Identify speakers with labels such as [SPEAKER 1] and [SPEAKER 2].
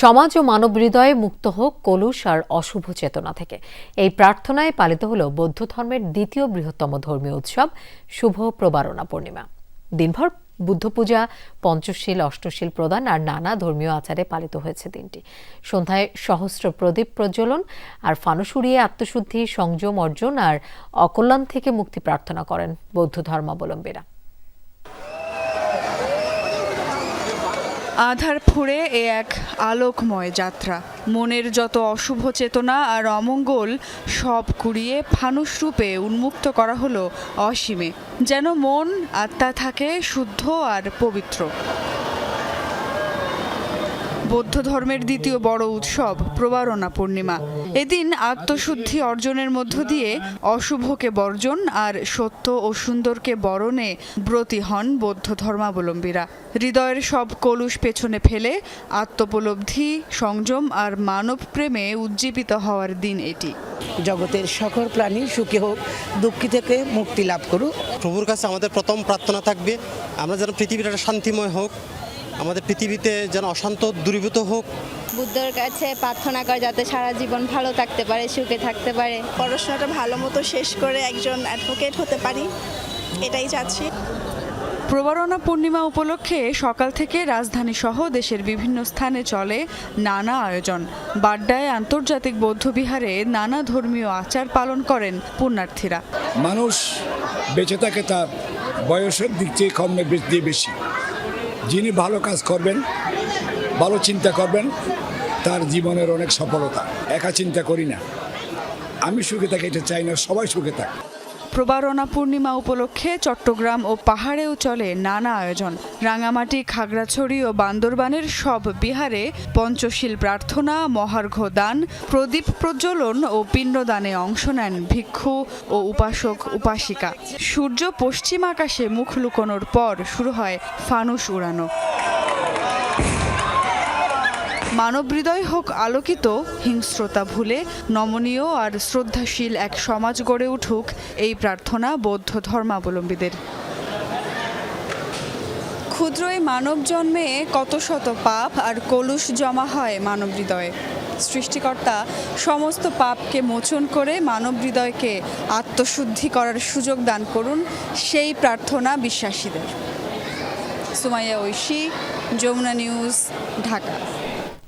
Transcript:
[SPEAKER 1] সমাজ ও মানব হৃদয়ে মুক্ত হোক, কলুষ আর অশুভ চেতনা থেকে। এই প্রার্থনায় পালিত হল বৌদ্ধ ধর্মের দ্বিতীয় বৃহত্তম ধর্মীয় উৎসব, শুভ প্রবারণা পূর্ণিমা। দিনভর বুদ্ধ পূজা, পঞ্চশীল, অষ্টশীল প্রদান আর নানা ধর্মীয় আচারে পালিত হয়েছে দিনটি। সন্ধ্যায় সহস্র প্রদীপ প্রজ্বলন আর ফানুস উড়িয়ে আত্মশুদ্ধি, সংযম অর্জন আর অকল্যাণ থেকে মুক্তি প্রার্থনা করেন বৌদ্ধ ধর্মাবলম্বীরা।
[SPEAKER 2] আধার ফুঁড়ে এ এক আলোকময় যাত্রা। মনের যত অশুভ চেতনা আর অমঙ্গল, সব কুড়িয়ে ফানুষ রূপে উন্মুক্ত করা হলো অসীমে। যেন মন, আত্মা থাকে শুদ্ধ আর পবিত্র। বৌদ্ধ ধর্মের দ্বিতীয় বড় উৎসব প্রবারণা পূর্ণিমা। এদিন আত্মশুদ্ধি অর্জনের মধ্য দিয়ে অশুভকে বর্জন আর সত্য ও সুন্দরকে বরণে ব্রতী হন বৌদ্ধ ধর্মাবলম্বীরা। হৃদয়ের সব কলুষ পেছনে ফেলে আত্মোপলব্ধি সংযম আর মানব প্রেমে উজ্জীবিত হওয়ার দিন এটি।
[SPEAKER 3] জগতের সকল প্রাণী সুখী হোক দুঃখী থেকে মুক্তি লাভ করুক।
[SPEAKER 4] প্রভুর কাছে আমাদের প্রথম প্রার্থনা থাকবে আমরা যেন পৃথিবীটা শান্তিময় হোক। আমাদের পৃথিবীতে যেন অশান্ত দূরীভূত হোক।
[SPEAKER 5] বুদ্ধর কাছে প্রার্থনা করে যাতে সারা জীবন ভালো থাকতে পারে সুখে থাকতে পারে।
[SPEAKER 6] পড়াশোনাটা ভালো মতো শেষ করে একজন অ্যাডভোকেট হতে পারি এটাই চাচ্ছি।
[SPEAKER 2] প্রবরণা পূর্ণিমা উপলক্ষে সকাল থেকে রাজধানী সহ দেশের বিভিন্ন স্থানে চলে নানা আয়োজন। বাড্ডায় আন্তর্জাতিক বৌদ্ধবিহারে নানা ধর্মীয় আচার পালন করেন পুণ্যার্থীরা।
[SPEAKER 7] মানুষ বেঁচে থাকে তার বয়সের দিক থেকে কম না বেশি। যিনি ভালো কাজ করবেন, ভালো চিন্তা করবেন, তার জীবনের অনেক সফলতা। একা চিন্তা করি না। আমি সুখে থাকি, এটা চাই না, সবাই সুখে থাকে।
[SPEAKER 2] প্রবারণা পূর্ণিমা উপলক্ষে চট্টগ্রাম ও পাহাড়েও চলে নানা আয়োজন। রাঙামাটি, খাগড়াছড়ি ও বান্দরবানের সব বিহারে পঞ্চশীল প্রার্থনা, মহার্ঘ দান, প্রদীপ প্রজ্বলন ও পিণ্ডদানে অংশ নেন ভিক্ষু ও উপাসক, উপাসিকা। সূর্য পশ্চিম আকাশে মুখ লুকোনোর পর শুরু হয় ফানুস উড়ানো। মানব হৃদয় হোক আলোকিত, হিংস্রতা ভুলে নমনীয় আর শ্রদ্ধাশীল এক সমাজ গড়ে উঠুক এই প্রার্থনা বৌদ্ধ ধর্মাবলম্বীদের। ক্ষুদ্র এই মানব জন্মে কত শত পাপ আর কলুষ জমা হয় মানব হৃদয়ে সৃষ্টিকর্তা সমস্ত পাপকে মোচন করে মানব হৃদয়কে আত্মশুদ্ধি করার সুযোগ দান করুন সেই প্রার্থনা বিশ্বাসীদের। সুমাইয়া ঐশী, যমুনা নিউজ, ঢাকা।